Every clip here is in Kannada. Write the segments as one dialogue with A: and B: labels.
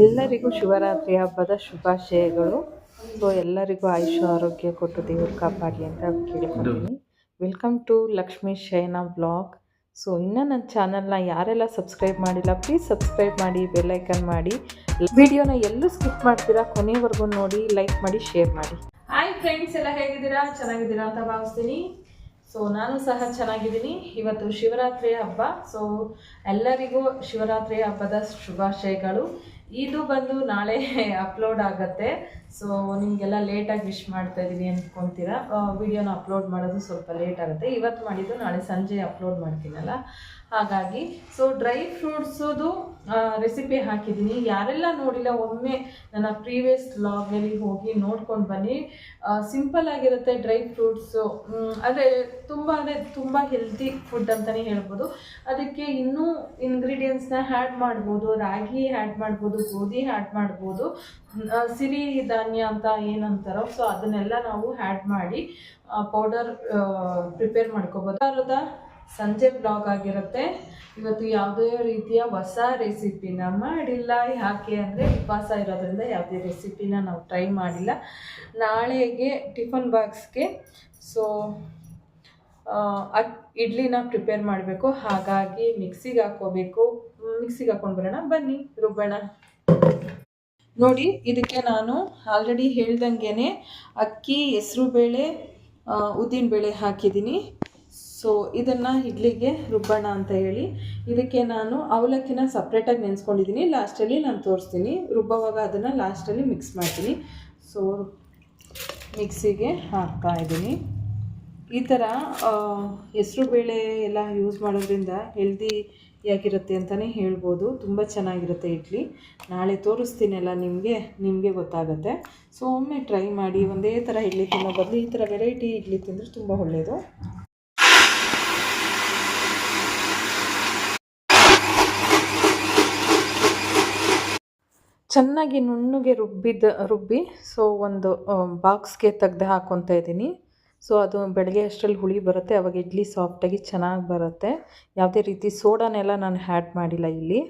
A: ಎಲ್ಲರಿಗೂ ಶಿವರಾತ್ರಿ ಹಬ್ಬದ ಶುಭಾಶಯಗಳು. ಸೊ, ಎಲ್ಲರಿಗೂ ಆಯುಷ ಆರೋಗ್ಯ ಕೊಟ್ಟು ದೇವರು ಕಾಪಾಡಿ ಅಂತ ಕೇಳ್ಕೊತೀನಿ welcome to Lakshmi Shaina blog so ಇನ್ನೂ ನನ್ನ ಚಾನಲ್ನ ಯಾರೆಲ್ಲ ಸಬ್ಸ್ಕ್ರೈಬ್ ಮಾಡಿಲ್ಲ ಪ್ಲೀಸ್ ಸಬ್ಸ್ಕ್ರೈಬ್ ಮಾಡಿ ಬೆಲ್ಲೈಕನ್ ಮಾಡಿ. ವಿಡಿಯೋನ ಎಲ್ಲೂ ಸ್ಕಿಪ್ ಮಾಡ್ತೀರಾ, ಕೊನೆವರೆಗೂ ನೋಡಿ ಲೈಕ್ ಮಾಡಿ ಶೇರ್ ಮಾಡಿ. ಹಾಯ್ ಫ್ರೆಂಡ್ಸ್ ಎಲ್ಲ ಹೇಗಿದ್ದೀರಾ? ಚೆನ್ನಾಗಿದ್ದೀರಾ ಅಂತ ಭಾವಿಸ್ತೀನಿ. ಸೊ ನಾನು ಸಹ ಚೆನ್ನಾಗಿದ್ದೀನಿ. ಇವತ್ತು ಶಿವರಾತ್ರಿ ಹಬ್ಬ. ಸೊ ಎಲ್ಲರಿಗೂ ಶಿವರಾತ್ರಿ ಹಬ್ಬದ ಶುಭಾಶಯಗಳು. ಇದು ಬಂದು ನಾಳೆ ಅಪ್ಲೋಡ್ ಆಗುತ್ತೆ. ಸೊ ನಿಮಗೆಲ್ಲ ಲೇಟಾಗಿ ವಿಶ್ ಮಾಡ್ತಾ ಇದ್ದೀನಿ ಅಂದ್ಕೊತೀರಾ ವಿಡಿಯೋನ ಅಪ್ಲೋಡ್ ಮಾಡೋದು ಸ್ವಲ್ಪ ಲೇಟ್ ಆಗುತ್ತೆ. ಇವತ್ತು ಮಾಡಿದ್ದು ನಾಳೆ ಸಂಜೆ ಅಪ್ಲೋಡ್ ಮಾಡ್ತೀನಲ್ಲ? ಹಾಗಾಗಿ ಸೊ ಡ್ರೈ ಫ್ರೂಟ್ಸದು ರೆಸಿಪಿ ಹಾಕಿದ್ದೀನಿ. ಯಾರೆಲ್ಲ ನೋಡಿಲ್ಲ, ಒಮ್ಮೆ ನನ್ನ ಪ್ರೀವಿಯಸ್ ಲಾಗಲ್ಲಿ ಹೋಗಿ ನೋಡ್ಕೊಂಡು ಬನ್ನಿ. ಸಿಂಪಲ್ ಆಗಿರುತ್ತೆ ಡ್ರೈ ಫ್ರೂಟ್ಸು ಅಂದರೆ ತುಂಬ ಅಂದರೆ ತುಂಬ ಹೆಲ್ತಿ ಫುಡ್ ಅಂತಲೇ ಹೇಳ್ಬೋದು. ಅದಕ್ಕೆ ಇನ್ನೂ ಇಂಗ್ರೀಡಿಯೆಂಟ್ಸ್ನ ಹ್ಯಾಡ್ ಮಾಡ್ಬೋದು. ರಾಗಿ ಹ್ಯಾಡ್ ಮಾಡ್ಬೋದು, ಗೋಧಿ ಹ್ಯಾಡ್ ಮಾಡ್ಬೋದು. ಸಿರಿ ಧಾನ್ಯ ಅಂತ ಏನಂತಾರೋ ಸೊ ಅದನ್ನೆಲ್ಲ ನಾವು ಹ್ಯಾಡ್ ಮಾಡಿ ಪೌಡರ್ ಪ್ರಿಪೇರ್ ಮಾಡ್ಕೋಬೋದು. ವಾರದ ಸಂಜೆ ಬ್ಲಾಗ್ ಆಗಿರುತ್ತೆ. ಇವತ್ತು ಯಾವುದೇ ರೀತಿಯ ಹೊಸ ರೆಸಿಪಿನ ಮಾಡಿಲ್ಲ. ಯಾಕೆ ಅಂದರೆ ಉಪವಾಸ ಇರೋದ್ರಿಂದ ಯಾವುದೇ ರೆಸಿಪಿನ ನಾವು ಟ್ರೈ ಮಾಡಿಲ್ಲ. ನಾಳೆಗೆ ಟಿಫನ್ ಬಾಕ್ಸ್ಗೆ ಸೊ ಅಕ್ ಇಡ್ಲಿನ ಪ್ರಿಪೇರ್ ಮಾಡಬೇಕು. ಹಾಗಾಗಿ ಮಿಕ್ಸಿಗೆ ಹಾಕೋಬೇಕು ಮಿಕ್ಸಿಗೆ ಹಾಕೊಂಡು ಬರೋಣ. ಬನ್ನಿ, ರುಬ್ಬೋಣ. ನೋಡಿ, ಇದಕ್ಕೆ ನಾನು ಆಲ್ರೆಡಿ ಹೇಳ್ದಂಗೆ ಅಕ್ಕಿ, ಹೆಸರು ಬೇಳೆ ಉದ್ದಿನ ಬೇಳೆ ಹಾಕಿದ್ದೀನಿ. ಸೊ ಇದನ್ನು ಇಡ್ಲಿಗೆ ರುಬ್ಬೋಣ ಅಂತ ಹೇಳಿ. ಇದಕ್ಕೆ ನಾನು ಅವಲಕ್ಕಿನ ಸಪ್ರೇಟಾಗಿ ನೆನೆಸ್ಕೊಂಡಿದ್ದೀನಿ ಲಾಸ್ಟಲ್ಲಿ ನಾನು ತೋರಿಸ್ತೀನಿ. ರುಬ್ಬವಾಗ ಅದನ್ನು ಲಾಸ್ಟಲ್ಲಿ ಮಿಕ್ಸ್ ಮಾಡ್ತೀನಿ. ಸೊ ಮಿಕ್ಸಿಗೆ ಹಾಕ್ತಾ ಇದ್ದೀನಿ. ಈ ಥರ ಹೆಸರು ಬೇಳೆ ಎಲ್ಲ ಯೂಸ್ ಮಾಡೋದ್ರಿಂದ ಹೆಲ್ದಿಯಾಗಿರುತ್ತೆ ಅಂತಲೇ ಹೇಳ್ಬೋದು. ತುಂಬ ಚೆನ್ನಾಗಿರುತ್ತೆ ಇಡ್ಲಿ. ನಾಳೆ ತೋರಿಸ್ತೀನಲ್ಲ ನಿಮಗೆ ನಿಮಗೆ ಗೊತ್ತಾಗುತ್ತೆ. ಸೊ ಒಮ್ಮೆ ಟ್ರೈ ಮಾಡಿ ಒಂದೇ ಥರ ಇಡ್ಲಿ ತಿನ್ನೋ ಬದಲು ಈ ಥರ ವೆರೈಟಿ ಇಡ್ಲಿ ತಿಂದರೆ ತುಂಬ ಒಳ್ಳೆಯದು ಚೆನ್ನಾಗಿ ನುಣ್ಣಗೆ ರುಬ್ಬಿದ ರುಬ್ಬಿ ಸೊ ಒಂದು ಬಾಕ್ಸ್ಗೆ ತೆಗ್ದು ಹಾಕೊತಾ ಇದ್ದೀನಿ. ಸೊ ಅದು ಬೆಳಗ್ಗೆ ಅಷ್ಟರಲ್ಲಿ ಹುಳಿ ಬರುತ್ತೆ, ಅವಾಗ ಇಡ್ಲಿ ಸಾಫ್ಟಾಗಿ ಚೆನ್ನಾಗಿ ಬರುತ್ತೆ. ಯಾವುದೇ ರೀತಿ ಸೋಡಾನೆಲ್ಲ ನಾನು ಹ್ಯಾಡ್ ಮಾಡಿಲ್ಲ ಇಲ್ಲಿ.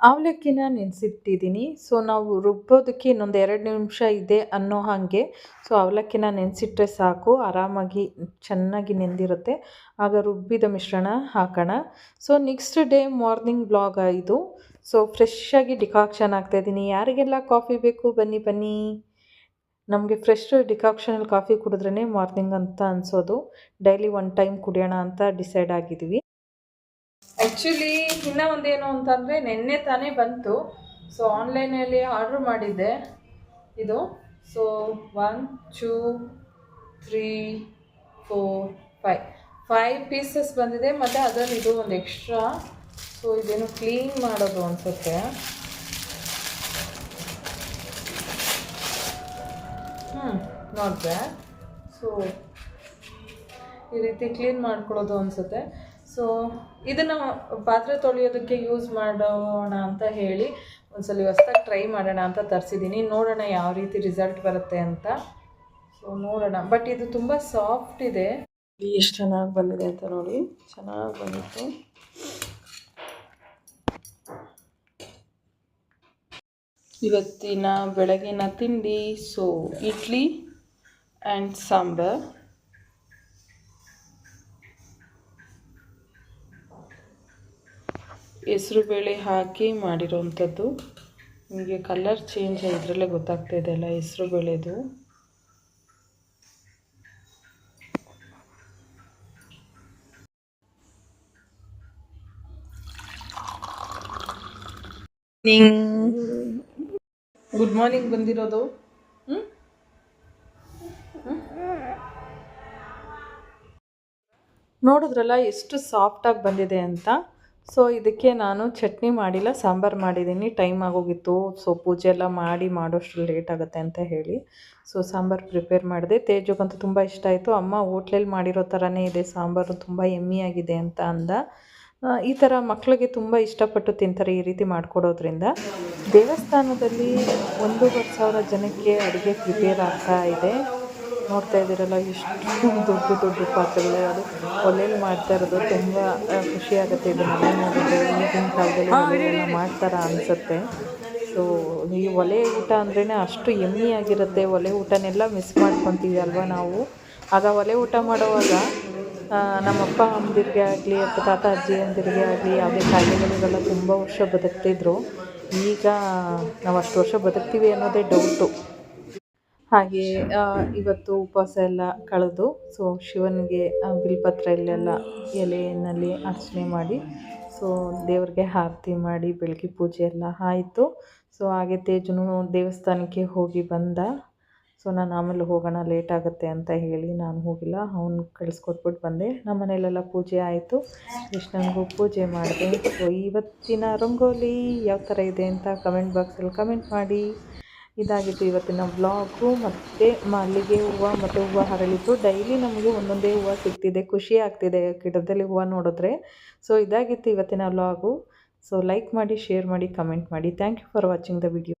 A: ಅವಲಕ್ಕಿನ ನೆನೆಸಿಟ್ಟಿದ್ದೀನಿ. ಸೊ ನಾವು ರುಬ್ಬೋದಕ್ಕೆ ಇನ್ನೊಂದು ಎರಡು ನಿಮಿಷ ಇದೆ ಅನ್ನೋ ಹಾಗೆ. ಸೊ ಅವಲಕ್ಕಿನ ನೆನೆಸಿಟ್ರೆ ಸಾಕು, ಆರಾಮಾಗಿ ಚೆನ್ನಾಗಿ ನೆಂದಿರುತ್ತೆ. ಆಗ ರುಬ್ಬಿದ ಮಿಶ್ರಣ ಹಾಕೋಣ. So next day morning blog ಇದು. ಸೊ ಫ್ರೆಶ್ಶಾಗಿ ಡಿಕಾಕ್ಷನ್ ಹಾಕ್ತಾಯಿದ್ದೀನಿ ಯಾರಿಗೆಲ್ಲ ಕಾಫಿ ಬೇಕು, ಬನ್ನಿ ಬನ್ನಿ. ನಮಗೆ ಫ್ರೆಶ್ ಡಿಕಾಕ್ಷನಲ್ಲಿ ಕಾಫಿ ಕುಡಿದ್ರೇ ಮಾರ್ನಿಂಗ್ ಅಂತ ಅನಿಸೋದು. ಡೈಲಿ ಒನ್ ಟೈಮ್ ಕುಡಿಯೋಣ ಅಂತ ಡಿಸೈಡ್ ಆಗಿದ್ದೀವಿ. ಆ್ಯಕ್ಚುಲಿ ಇನ್ನೂ ಒಂದೇನು ಅಂತಂದರೆ ನಿನ್ನೆ ತಾನೇ ಬಂತು. ಸೊ ಆನ್ಲೈನಲ್ಲಿ ಆರ್ಡ್ರ್ ಮಾಡಿದ್ದೆ. ಇದು. So one two three four five five pieces ಬಂದಿದೆ. ಮತ್ತು ಅದರಲ್ಲಿ ಇದು ಒಂದು ಎಕ್ಸ್ಟ್ರಾ ಸೊ ಇದೇನು ಕ್ಲೀನ್ ಮಾಡೋದು ಅನಿಸುತ್ತೆ. ಹ್ಞೂ ನೋಡಿದೆ. ಸೊ ಈ ರೀತಿ ಕ್ಲೀನ್ ಮಾಡ್ಕೊಳ್ಳೋದು ಅನಿಸುತ್ತೆ. ಸೊ ಇದನ್ನು ಪಾತ್ರೆ ತೊಳೆಯೋದಕ್ಕೆ ಯೂಸ್ ಮಾಡೋಣ ಅಂತ ಹೇಳಿ ಒಂದ್ಸಲ ಹೊಸ್ದಾಗಿ ಟ್ರೈ ಮಾಡೋಣ ಅಂತ ತರಿಸಿದ್ದೀನಿ ನೋಡೋಣ ಯಾವ ರೀತಿ ರಿಸಲ್ಟ್ ಬರುತ್ತೆ ಅಂತ. ಸೊ ನೋಡೋಣ. ಬಟ್ ಇದು ತುಂಬ ಸಾಫ್ಟ್ ಇದೆ. ಎಷ್ಟು ಚೆನ್ನಾಗಿ ಬಂದಿದೆ ಅಂತ ನೋಡಿ. ಚೆನ್ನಾಗಿ ಬಂದಿತ್ತು. ಇವತ್ತಿನ ಬೆಳಗಿನ ತಿಂಡಿ, ಸೊ, ಇಡ್ಲಿ ಆ್ಯಂಡ್ ಸಾಂಬಾರ್. ಹೆಸ್ರುಬೇಳೆ ಹಾಕಿ ಮಾಡಿರೋವಂಥದ್ದು ನಿಮಗೆ ಕಲರ್ ಚೇಂಜ್ ಇದರಲ್ಲೇ ಗೊತ್ತಾಗ್ತಾ ಇದೆಯಲ್ಲ ಹೆಸ್ರುಬೇಳೆದು ಗುಡ್ ಮಾರ್ನಿಂಗ್ ಬಂದಿರೋದು. ನೋಡಿದ್ರಲ್ಲ, ಎಷ್ಟು ಸಾಫ್ಟಾಗಿ ಬಂದಿದೆ ಅಂತ. ಸೊ ಇದಕ್ಕೆ ನಾನು ಚಟ್ನಿ ಮಾಡಿಲ್ಲ, ಸಾಂಬಾರು ಮಾಡಿದ್ದೀನಿ ಟೈಮ್ ಆಗೋಗಿತ್ತು. ಸೊ ಪೂಜೆ ಎಲ್ಲ ಮಾಡಿ ಮಾಡೋಷ್ಟು ಲೇಟ್ ಆಗುತ್ತೆ ಅಂತ ಹೇಳಿ. ಸೊ ಸಾಂಬಾರು ಪ್ರಿಪೇರ್ ಮಾಡಿದೆ. ತೇಜಗಂತೂ ತುಂಬ ಇಷ್ಟ ಆಯಿತು. ಅಮ್ಮ ಹೋಟ್ಲಲ್ಲಿ ಮಾಡಿರೋ ಥರನೇ ಇದೆ, ಸಾಂಬಾರು ತುಂಬ ಎಮ್ಮಿಯಾಗಿದೆ ಅಂತ ಅಂದ. ಈ ಥರ ಮಕ್ಕಳಿಗೆ ತುಂಬ ಇಷ್ಟಪಟ್ಟು ತಿಂತಾರೆ ಈ ರೀತಿ ಮಾಡಿಕೊಡೋದ್ರಿಂದ. ದೇವಸ್ಥಾನದಲ್ಲಿ ಒಂದೂವರೆ ಸಾವಿರ ಜನಕ್ಕೆ ಅಡುಗೆ ಪ್ರಿಪೇರ್ ಆಗ್ತಾ ಇದೆ. ನೋಡ್ತಾ ಇದ್ದೀರಲ್ಲ ಎಷ್ಟು ದೊಡ್ಡ ದೊಡ್ಡ ಪಾತ್ರೆಗಳು. ಅದು ಒಲೆಯಲ್ಲಿ ಮಾಡ್ತಾ ಇರೋದು ತುಂಬ ಖುಷಿ ಆಗುತ್ತೆ. ಇದನ್ನೆಲ್ಲ ನೋಡಿದ್ರೆ ಈಗಿನ ಕಾಲದಲ್ಲಿ ಮಾಡ್ತಾರ ಅನಿಸುತ್ತೆ. ಸೊ ಈ ಒಲೆ ಊಟ ಅಂದ್ರೇ ಅಷ್ಟು ಯಮ್ಮಿ ಆಗಿರುತ್ತೆ ಒಲೆ ಊಟನೆಲ್ಲ ಮಿಸ್ ಮಾಡ್ಕೊತೀವಿ ಅಲ್ವಾ ನಾವು? ಆಗ ಒಲೆ ಊಟ ಮಾಡುವಾಗ ಆ, ನಮ್ಮಪ್ಪ ಅಮ್ಮಂದಿರಿಗೆ ಆಗಲಿ ಅಥವಾ ತಾತ ಅಜ್ಜಿ ಅಂದಿರಿಗೆ ಆಗಲಿ ಯಾವುದೇ ಕಾಯಿಲೆಗಳಿಗೆಲ್ಲ ತುಂಬ ವರ್ಷ ಬದುಕ್ತಿದ್ರು. ಈಗ ನಾವು ಅಷ್ಟು ವರ್ಷ ಬದುಕ್ತೀವಿ ಅನ್ನೋದೇ ಡೌಟು ಹಾಗೆ ಇವತ್ತು ಉಪವಾಸ ಎಲ್ಲ ಕಳೆದು ಸೊ ಶಿವನಿಗೆ ಬಿಲ್ಪತ್ರ ಇಲ್ಲೆಲ್ಲ ಎಲೆಯಲ್ಲಿ ಅರ್ಚನೆ ಮಾಡಿ ಸೊ ದೇವ್ರಿಗೆ ಆರತಿ ಮಾಡಿ ಬೆಳಗ್ಗೆ ಪೂಜೆ ಎಲ್ಲ ಆಯಿತು. ಸೊ ಹಾಗೆ ತೇಜನು ದೇವಸ್ಥಾನಕ್ಕೆ ಹೋಗಿ ಬಂದ. ಸೊ ನಾನು ಆಮೇಲೆ ಹೋಗೋಣ ಲೇಟ್ ಆಗುತ್ತೆ ಅಂತ ಹೇಳಿ ನಾನು ಹೋಗಿಲ್ಲ. ಅವ್ನು ಕಳಿಸ್ಕೊಟ್ಬಿಟ್ಟು ಬಂದೆ. ನಮ್ಮ ಮನೇಲೆಲ್ಲ ಪೂಜೆ ಆಯಿತು. ಕೃಷ್ಣನಿಗೂ ಪೂಜೆ ಮಾಡಿದೆ. ಸೊ ಇವತ್ತಿನ ರಂಗೋಲಿ ಯಾವ ಥರ ಇದೆ ಅಂತ ಕಮೆಂಟ್ ಬಾಕ್ಸಲ್ಲಿ ಕಮೆಂಟ್ ಮಾಡಿ. ಇದಾಗಿತ್ತು ಇವತ್ತಿನ ಬ್ಲಾಗು ಮತ್ತು ಮಲ್ಲಿಗೆ ಹೂವು ಮತ್ತು ಹೂವು ಹರಳಿತ್ತು ಡೈಲಿ ನಮಗೆ ಒಂದೊಂದೇ ಹೂವು ಸಿಗ್ತಿದೆ. ಖುಷಿ ಆಗ್ತಿದೆ ಗಿಡದಲ್ಲಿ ಹೂವು ನೋಡಿದ್ರೆ. ಸೊ ಇದಾಗಿತ್ತು ಇವತ್ತಿನ ವ್ಲಾಗು ಸೊ ಲೈಕ್ ಮಾಡಿ ಶೇರ್ ಮಾಡಿ ಕಮೆಂಟ್ ಮಾಡಿ. Thank you for watching the video